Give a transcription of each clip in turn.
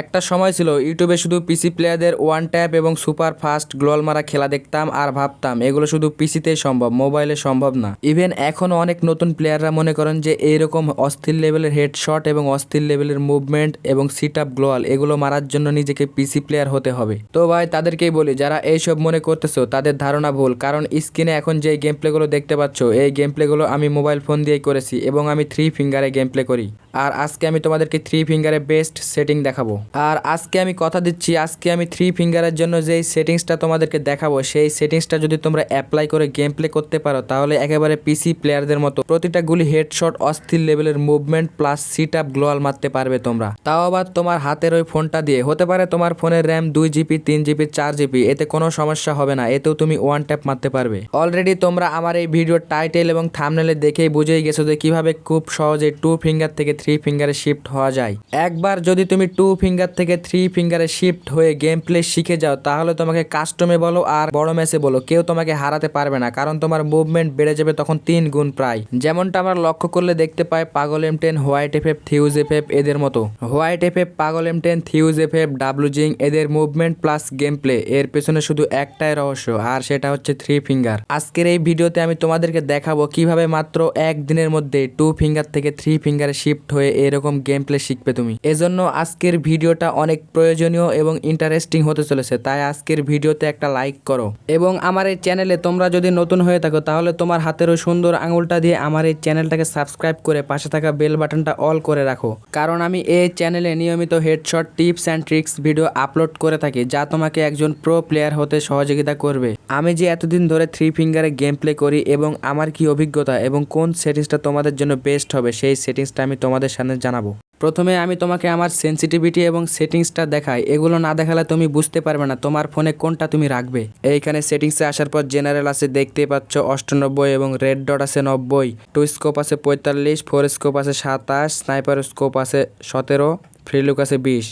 একটা সময় ছিল, ইউটিউবে শুধু পিসি প্লেয়ারদের ওয়ান ট্যাপ এবং সুপার ফাস্ট গ্লোয়াল মারা খেলা দেখতাম আর ভাবতাম, এগুলো শুধু পিসিতেই সম্ভব মোবাইলে সম্ভব না। ইভেন এখনও অনেক নতুন প্লেয়াররা মনে করেন যে এইরকম অস্থির লেভেলের হেডশট এবং অস্থির লেভেলের মুভমেন্ট এবং সিট আপ গ্লোয়াল এগুলো মারার জন্য নিজেকে পিসি প্লেয়ার হতে হবে। তো ভাই, তাদেরকেই বলি, যারা এইসব মনে করতেছো, তাদের ধারণা ভুল, কারণ স্ক্রিনে এখন যে গেম প্লেগুলো দেখতে পাচ্ছ, এই গেম প্লেগুলো আমি মোবাইল ফোন দিয়েই করেছি এবং আমি থ্রি ফিঙ্গারে গেম প্লে করি। আর আজকে আমি তোমাদেরকে থ্রি ফিঙ্গারে বেস্ট সেটিং দেখাবো। আর আজকে আমি কথা দিচ্ছি, আজকে আমি থ্রি ফিঙ্গারের জন্য যেই সেটিংসটা তোমাদেরকে দেখাবো, সেই সেটিংসটা যদি তোমরা অ্যাপ্লাই করে গেম প্লে করতে পারো, তাহলে একেবারে পিসি প্লেয়ারদের মতো প্রতিটা গুলি হেডশট অস্থির লেভেলের মুভমেন্ট প্লাস সিট আপ গ্লোয়াল মারতে পারবে তোমরা। তাও আবার তোমার হাতের ওই ফোনটা দিয়ে। হতে পারে তোমার ফোনের র্যাম দুই জিবি তিন জিবি চার জিবি এতে কোনো সমস্যা হবে না, এতেও তুমি ওয়ান ট্যাপ মারতে পারবে। অলরেডি তোমরা আমার এই ভিডিওর টাইটেল এবং থামনেলে দেখেই বুঝেই গেছো যে কীভাবে খুব সহজে টু ফিঙ্গার থেকে থ্রি ফিঙ্গারে শিফট হওয়া যায়। একবার যদি তুমি টু ফিঙ্গার থেকে থ্রি ফিঙ্গারে শিফট হয়ে গেম প্লে শিখে যাও, তাহলে তোমাকে কাস্টমে বলো আর বড় ম্যাচে বলো। কেউ তোমাকে হারাতে পারবে না, কারণ তোমার মুভমেন্ট বেড়ে যাবে তখন তিন গুণ প্রায়। যেমনটা আমরা লক্ষ্য করলে দেখতে পাই Pagal M ten white F F থিউজ F F এদের মতো। White F F Pagal M ten থিউজ F W জিং এদের মুভমেন্ট প্লাস গেম প্লে এর পেছনে শুধু একটাই রহস্য, আর সেটা হচ্ছে থ্রি ফিঙ্গার আজকের এই ভিডিওতে আমি তোমাদেরকে দেখাবো কীভাবে মাত্র এক দিনের মধ্যে টু ফিঙ্গার থেকে থ্রি ফিঙ্গারে শিফট হয়ে এরকম গেম প্লে শিখবে তুমি। এজন্য আজকের ভিডিওটা অনেক প্রয়োজনীয় এবং ইন্টারেস্টিং হতে চলেছে, তাই আজকের ভিডিওতে একটা লাইক করো। এবং আমার এই চ্যানেলে তোমরা যদি নতুন হয়ে থাকো, তাহলে তোমার হাতের ওই সুন্দর আঙুলটা দিয়ে আমার এই চ্যানেলটাকে সাবস্ক্রাইব করে পাশে থাকা বেল বাটনটা অল করে রাখো। কারণ আমি এই চ্যানেলে নিয়মিত headshot tips and tricks video upload করে থাকি, যা তোমাকে একজন প্রো প্লেয়ার হতে সহযোগিতা করবে। আমি যে এতদিন ধরে থ্রি ফিঙ্গারে গেম প্লে করি এবং আমার কি অভিজ্ঞতা এবং কোন সেটিংসটা তোমাদের জন্য বেস্ট হবে, সেই সেটিংসটা আমি তোমাদের সামনে জানাব। প্রথমে আমি তোমাকে আমার সেন্সিটিভিটি এবং সেটিংসটা দেখাই। এগুলো না দেখালে তুমি বুঝতে পারবে না তোমার ফোনে কোনটা তুমি রাখবে। এইখানে সেটিংসে আসার পর জেনারেল আছে দেখতে পাচ্ছ অষ্টানব্বই এবং রেড ডট আছে নব্বই। টু স্কোপ আছে পঁয়তাল্লিশ ফোর স্কোপ আছে সাতাশ স্নাইপার স্কোপ আছে সতেরো ফ্রিলুক আছে বিশ।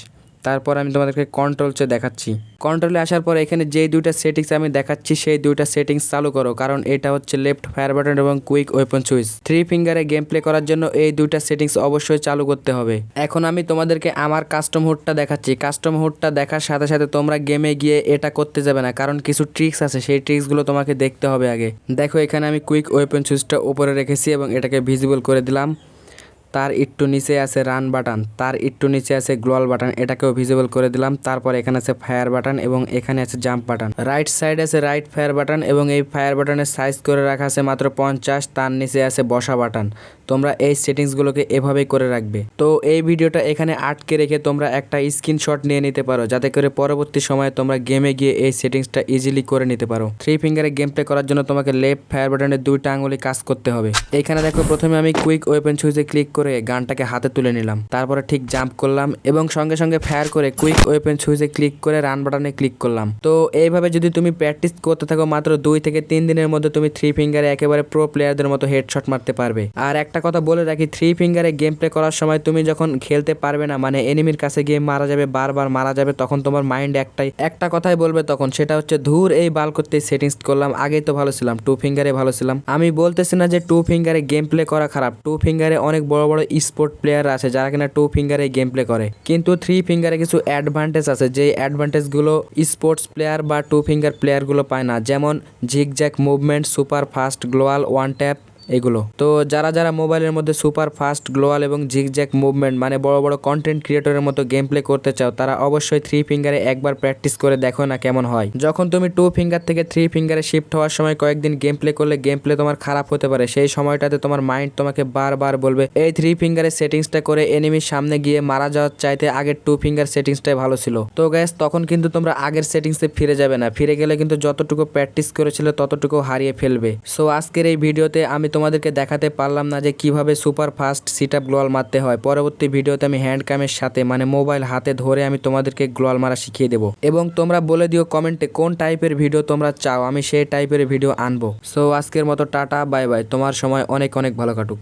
তারপর আমি তোমাদেরকে কন্ট্রোল চে দেখাচ্ছি। কন্ট্রোলে আসার পর এখানে যেই দুইটা সেটিংস আমি দেখাচ্ছি, সেই দুইটা সেটিংস চালু করো, কারণ এটা হচ্ছে লেফট ফায়ার বাটন এবং কুইক ওয়েপন সুইচ থ্রি ফিঙ্গারে গেম প্লে করার জন্য এই দুইটা সেটিংস অবশ্যই চালু করতে হবে। এখন আমি তোমাদেরকে আমার কাস্টম হুডটা দেখাচ্ছি। কাস্টম হুডটা দেখার সাথে সাথে তোমরা গেমে গিয়ে এটা করতে যাবে না, কারণ কিছু ট্রিক্স আছে, সেই ট্রিক্সগুলো তোমাকে দেখতে হবে আগে। দেখো, এখানে আমি কুইক ওয়েপন সুইচটা উপরে রেখেছি এবং এটাকে ভিজিবল করে দিলাম। তার একটু নিচে আছে রান বাটন, তার একটু নিচে আছে গ্লোয়াল বাটন, এটাকেও ভিজিবল করে দিলাম। তারপর এখানে আছে ফায়ার বাটন এবং এখানে আছে জাম্প বাটন। রাইট সাইড আছে রাইট ফায়ার বাটন এবং এই ফায়ার বাটনের সাইজ করে রাখা আছে মাত্র পঞ্চাশ, তার নিচে আছে বসা বাটন। তোমরা এই সেটিংসগুলোকে এভাবেই করে রাখবে। তো এই ভিডিওটা এখানে আটকে রেখে তোমরা একটা স্ক্রিনশট নিয়ে নিতে পারো, যাতে করে পরবর্তী সময়ে তোমরা গেমে গিয়ে এই সেটিংসটা ইজিলি করে নিতে পারো। থ্রি ফিঙ্গারে গেম প্লে করার জন্য তোমাকে লেফট ফায়ার বাটনের দুইটা আঙুলি কাজ করতে হবে। এখানে দেখো, প্রথমে আমি কুইক ওয়েপন সুইচে ক্লিক করে গানটাকে হাতে তুলে নিলাম। তারপরে ঠিক জাম্প করলাম এবং সঙ্গে সঙ্গে ফায়ার করে কুইক ওয়েপন সুইচে ক্লিক করে রান বাটনে ক্লিক করলাম। তো এইভাবে যদি তুমি প্র্যাকটিস করতে থাকো মাত্র দুই থেকে তিন দিনের মধ্যে তুমি থ্রি ফিঙ্গারে একেবারে প্রো প্লেয়ারদের মতো হেডশট মারতে পারবে। আর একটা কথা বলে রাখি, থ্রি ফিঙ্গারে গেম প্লে করার সময় তুমি যখন খেলতে পারবে না মানে এনিমির কাছে গিয়ে মারা যাবে, বারবার মারা যাবে, তখন তোমার মাইন্ড একটাই। একটা কথাই বলবে তখন, সেটা হচ্ছে ধূর এই বাল করতে সেটিংস করলাম, আগেই তো ভালো ছিলাম টু ফিঙ্গারে ভালো ছিলাম। আমি বলতেছি না যে টু ফিঙ্গারে গেম প্লে করা খারাপ টু ফিঙ্গারে অনেক বড় বড় স্পোর্ট প্লেয়ার আছে যারা কিনা টু ফিঙ্গারে গেম প্লে করে। কিন্তু থ্রি ফিঙ্গারে কিছু অ্যাডভান্টেজ আছে যে অ্যাডভান্টেজগুলো স্পোর্টস প্লেয়ার বা টু ফিঙ্গার প্লেয়ারগুলো পায় না। যেমন zigzag movement super fast gloo wall one tap এগুলো। তো যারা যারা মোবাইলের মধ্যে সুপার ফাস্ট, গ্লোয়াল এবং জিগজ্যাক মুভমেন্ট মানে বড় বড় কন্টেন্ট ক্রিয়েটরের মতো গেম প্লে করতে চাও, তারা অবশ্যই থ্রি ফিঙ্গারে একবার প্র্যাকটিস করে দেখো না কেমন হয়। যখন তুমি টু ফিঙ্গার থেকে থ্রি ফিঙ্গারে শিফট হওয়ার সময় কয়েকদিন গেম প্লে করলে গেম প্লে তোমার খারাপ হতে পারে। সেই সময়টাতে তোমার মাইন্ড তোমাকে বারবার বলবে, এই থ্রি ফিঙ্গারের সেটিংসটা করে এনিমির সামনে গিয়ে মারা যাওয়ার চাইতে আগের টু ফিঙ্গার সেটিংসটাই ভালো ছিল। তো গ্যাস তখন কিন্তু তোমরা আগের সেটিংসে ফিরে যাবে না। ফিরে গেলে কিন্তু যতটুকু প্র্যাকটিস করেছিল ততটুকু হারিয়ে ফেলবে। সো আজকের এই ভিডিওতে আমি তোমাদেরকে দেখাতে পারলাম না যে কীভাবে সুপার ফাস্ট সিট আপ গ্লোয়াল মারতে হয়। পরবর্তী ভিডিওতে আমি হ্যান্ড ক্যামের সাথে মানে মোবাইল হাতে ধরে আমি তোমাদেরকে গ্লোয়াল মারা শিখিয়ে দেবো। এবং তোমরা বলে দিও কমেন্টে কোন টাইপের ভিডিও তোমরা চাও, আমি সেই টাইপের ভিডিও আনব। সো আজকের মতো টাটা, বাই বাই। তোমার সময় অনেক অনেক ভালো কাটুক।